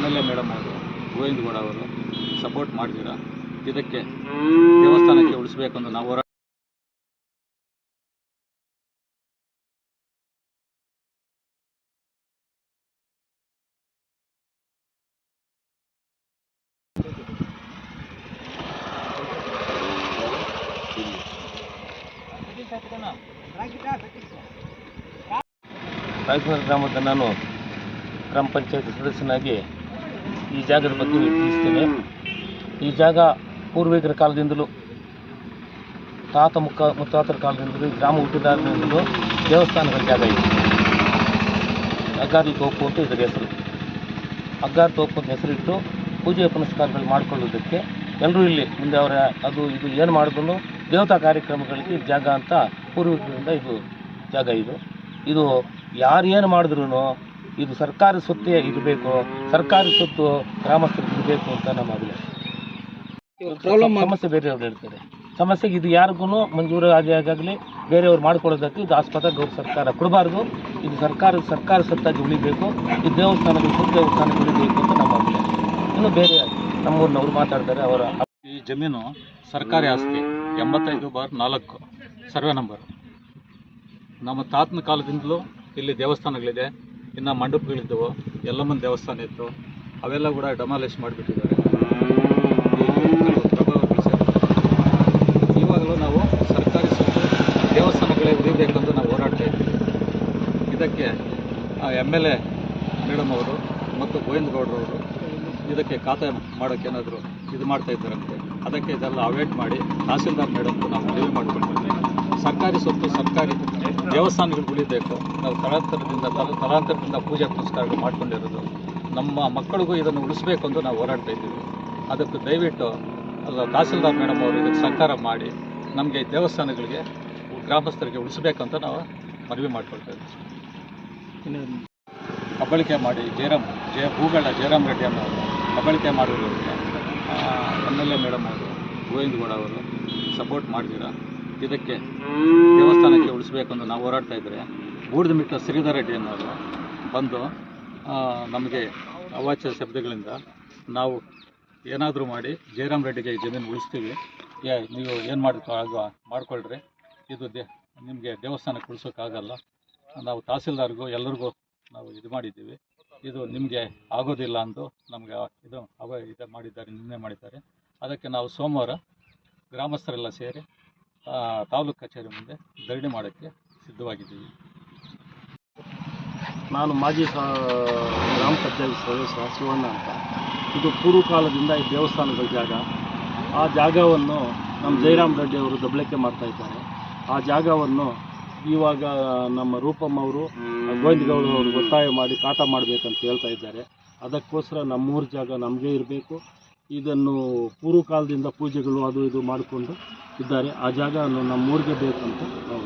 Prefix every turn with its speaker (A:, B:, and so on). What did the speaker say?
A: M L A madam ಅವರು ಗೋವಿಂದಗೌಡ ಅವರು support ಮಾಡಿದ್ದೀರಾ ಇದಕ್ಕೆ ದೇವಸ್ಥಾನಕ್ಕೆ ಉಳಿಸ್ಬೇಕೆಂದು ಅಂತ ನಾವು ಹೋರಾಟ
B: ರಾಯಚೂರು ಗ್ರಾಮದ ನಾನು ಗ್ರಾಮ ಪಂಚಾಯತ್ ಸದಸ್ಯನಾಗಿ ಈ ಜಾಗದ ಬಗ್ಗೆ ತಿಳಿಸ್ತೇನೆ. ಈ ಜಾಗ ಪೂರ್ವಿಕರ ಕಾಲದಿಂದಲೂ ತಾತ ಮುಖ ಮುತ್ತಾತರ ಕಾಲದಿಂದಲೂ ಗ್ರಾಮ ಹುಟ್ಟಿದಾಗಿನಿಂದಲೂ ದೇವಸ್ಥಾನಗಳ ಜಾಗ ಇದೆ. ಅಗ್ಗಾರಲ್ಲಿ ತೋಪು ಅಂತ ಇದರ ಹೆಸರು. ಅಗ್ಗಾರ್ ತೋಪು ಅಂತ ಹೆಸರಿಟ್ಟು ಪೂಜೆ ಪುನಸ್ಕಾರಗಳು ಮಾಡಿಕೊಳ್ಳೋದಕ್ಕೆ ಎಲ್ಲರೂ ಇಲ್ಲಿ ಮುಂದೆ ಅವರ ಅದು ಇದು ಏನು ಮಾಡಿದ್ರು ದೇವತಾ ಕಾರ್ಯಕ್ರಮಗಳಿಗೆ ಜಾಗ ಅಂತ ಪೂರ್ವಿಕರಿಂದ ಇದು ಜಾಗ ಇದು. ಇದು ಯಾರು ಏನು ಮಾಡಿದ್ರು ಇದು ಸರ್ಕಾರಿ ಸ್ವತ್ತೇ ಇರಬೇಕು ಸರ್ಕಾರಿ ಸ್ವತ್ತು ಗ್ರಾಮಸ್ಥರಿಗೆ ಇರಬೇಕು ಅಂತ ನಮ್ಮ ಅಭಿಲಾಷೆ ಸಮಸ್ಯೆ ಬೇರೆಯವ್ರು ಹೇಳ್ತಾರೆ. ಸಮಸ್ಯೆಗೆ ಇದು ಯಾರಿಗೂ ಮಂಜೂರು ಆಗಿ ಆಗಾಗಲಿ ಬೇರೆಯವ್ರು ಮಾಡ್ಕೊಳ್ಳೋದಕ್ಕೆ ಇದು ಆಸ್ಪತ್ರೆ ಗೌರವ ಸರ್ಕಾರ ಕೊಡಬಾರ್ದು. ಇದು ಸರ್ಕಾರ ಸರ್ಕಾರ ಸತ್ತಾಗಿ ಉಳಿಬೇಕು. ಈ ದೇವಸ್ಥಾನಗಳು ಸುತ್ತ ದೇವಸ್ಥಾನಕ್ಕೆ ಉಳಿಬೇಕು ಅಂತ ನಮ್ಮ ಅಭಿಲಾಷೆ ಇನ್ನು ಬೇರೆ ನಮ್ಮೂರಿನವ್ರು ಮಾತಾಡ್ತಾರೆ ಅವರ
A: ಈ ಜಮೀನು ಸರ್ಕಾರಿ ಆಸ್ತಿ ಎಂಬತ್ತೈದು ಬಾರ್ ನಾಲ್ಕು. Survey number. ನಮ್ಮ ತಾತನ ಕಾಲದಿಂದಲೂ ಇಲ್ಲಿ ದೇವಸ್ಥಾನಗಳಿದೆ. ಇನ್ನು ಮಂಡಪಗಳಿದ್ದವು ಯಲ್ಲಮ್ಮನ ದೇವಸ್ಥಾನ ಇತ್ತು, ಅವೆಲ್ಲ ಕೂಡ ಡಮಾಲಿಶ್ ಮಾಡಿಬಿಟ್ಟಿದ್ದಾರೆ. ಇವಾಗಲೂ ನಾವು ಸರ್ಕಾರಿ ದೇವಸ್ಥಾನಗಳೇ ಉಳಿಬೇಕಂತ ನಾವು ಹೋರಾಡ್ತಾ ಇದ್ದೀವಿ. ಇದಕ್ಕೆ ಎಂ ಎಲ್ ಎ ಮೇಡಮ್ ಅವರು ಮತ್ತು ಗೋವಿಂದಗೌಡರವರು ಇದಕ್ಕೆ ಖಾತೆ ಮಾಡೋಕ್ಕೆ ಏನಾದರೂ ಇದು ಮಾಡ್ತಾ ಇದ್ದಾರಂತೆ ಅದಕ್ಕೆ ಇದೆಲ್ಲ ಅವೇಟ್ ಮಾಡಿ ತಹಸೀಲ್ದಾರ್ ಮೇಡಮ್ ನಾವು ಮನವಿ ಮಾಡ್ಕೊಂಡಿದ್ದೀವಿ ಸರ್ಕಾರಿ ಸೊತ್ತು ಸರ್ಕಾರಿ ದೇವಸ್ಥಾನಗಳು ಉಳಿಬೇಕು. ನಾವು ತಲಾಂತರದಿಂದ ತಲ ತಲಾಂತರದಿಂದ ಪೂಜೆ ಪುನಸ್ಕಾರಗಳು ಮಾಡ್ಕೊಂಡಿರೋದು. ನಮ್ಮ ಮಕ್ಕಳಿಗೂ ಇದನ್ನು ಉಳಿಸ್ಬೇಕು ಅಂತ ನಾವು ಹೋರಾಡ್ತಾ ಇದ್ದೀವಿ. ಅದಕ್ಕೆ ದಯವಿಟ್ಟು ಅಲ್ಲ ತಹಸೀಲ್ದಾರ್ ಮೇಡಮ್ ಅವರು ಇದಕ್ಕೆ ಸಹಕಾರ ಮಾಡಿ ನಮಗೆ ದೇವಸ್ಥಾನಗಳಿಗೆ ಗ್ರಾಮಸ್ಥರಿಗೆ ಉಳಿಸ್ಬೇಕಂತ ನಾವು ಮನವಿ ಮಾಡ್ಕೊಳ್ತಾ ಇದ್ದೀವಿ. ಕಬಳಿಕೆ ಮಾಡಿ ಜಯರಾಮ್ ಜಯ ಭೂಗಳ ಜಯರಾಮ್ ರೆಡ್ಡಿ ಅನ್ನೋರು ಕಬಳಿಕೆ ಮಾಡಿರೋರಿಗೆ ಎಂ ಎಲ್ ಎ ಮೇಡಮ್ ಅವರು ಗೋವಿಂದಗೌಡ ಅವರು ಸಪೋರ್ಟ್ ಮಾಡ್ತೀರಾ? ಇದಕ್ಕೆ ದೇವಸ್ಥಾನಕ್ಕೆ ಉಳಿಸ್ಬೇಕು ಅಂತ ನಾವು ಹೋರಾಡ್ತಾ ಇದ್ದರೆ ಗೂಡ್ದ ಮಿಟ್ಟ ಶ್ರೀಧರ್ ರೆಡ್ಡಿ ಅನ್ನೋರು ಬಂದು ನಮಗೆ ಅವಾಚ್ಯ ಶಬ್ದಗಳಿಂದ ನಾವು ಏನಾದರೂ ಮಾಡಿ ಜಯರಾಮ್ ರೆಡ್ಡಿಗೆ ಜಮೀನು ಉಳಿಸ್ತೀವಿ. ಏ, ನೀವು ಏನು ಮಾಡ್ಕೊ ಆಗ ಮಾಡ್ಕೊಳ್ರಿ. ಇದು ದೇ, ನಿಮಗೆ ದೇವಸ್ಥಾನಕ್ಕೆ ಉಳಿಸೋಕ್ಕಾಗಲ್ಲ. ನಾವು ತಹಸೀಲ್ದಾರ್ಗೂ ಎಲ್ಲರಿಗೂ ನಾವು ಇದು ಮಾಡಿದ್ದೀವಿ. ಇದು ನಿಮಗೆ ಆಗೋದಿಲ್ಲ ಅಂದು ನಮಗೆ ಇದು ಅವ ಇದು ಮಾಡಿದ್ದಾರೆ, ನಿನ್ನೆ ಮಾಡಿದ್ದಾರೆ. ಅದಕ್ಕೆ ನಾವು ಸೋಮವಾರ ಗ್ರಾಮಸ್ಥರೆಲ್ಲ ಸೇರಿ ತಾಲೂಕು ಕಚೇರಿ ಮುಂದೆ ಧರಣಿ ಮಾಡೋಕ್ಕೆ ಸಿದ್ಧವಾಗಿದ್ದೀವಿ.
B: ನಾನು ಮಾಜಿ ಗ್ರಾಮ ಪಂಚಾಯತ್ ಸದಸ್ಯ ಶಿವಣ್ಣ ಅಂತ. ಇದು ಪೂರ್ವಕಾಲದಿಂದ ಈ ದೇವಸ್ಥಾನಗಳ ಜಾಗ. ಆ ಜಾಗವನ್ನು ನಮ್ಮ ಜಯರಾಮ್ ರೆಡ್ಡಿ ಅವರು ದಬ್ಬಳಿಕೆ ಮಾಡ್ತಾ ಇದ್ದಾರೆ. ಆ ಜಾಗವನ್ನು ಇವಾಗ ನಮ್ಮ ರೂಪಮ್ ಅವರು ಗೋವಿಂದಗೌಡ ಅವರು ಒತ್ತಾಯ ಮಾಡಿ ಕಾಟ ಮಾಡಬೇಕಂತ ಹೇಳ್ತಾ ಇದ್ದಾರೆ. ಅದಕ್ಕೋಸ್ಕರ ನಮ್ಮೂರ ಜಾಗ ನಮಗೆ ಇರಬೇಕು. ಇದನ್ನು ಪೂರ್ವಕಾಲದಿಂದ ಪೂಜೆಗಳು ಅದು ಇದು ಮಾಡಿಕೊಂಡು ಇದ್ದಾರೆ. ಆ ಜಾಗ ನಮ್ಮೂರಿಗೆ ಬೇಕಂತ ನಾವು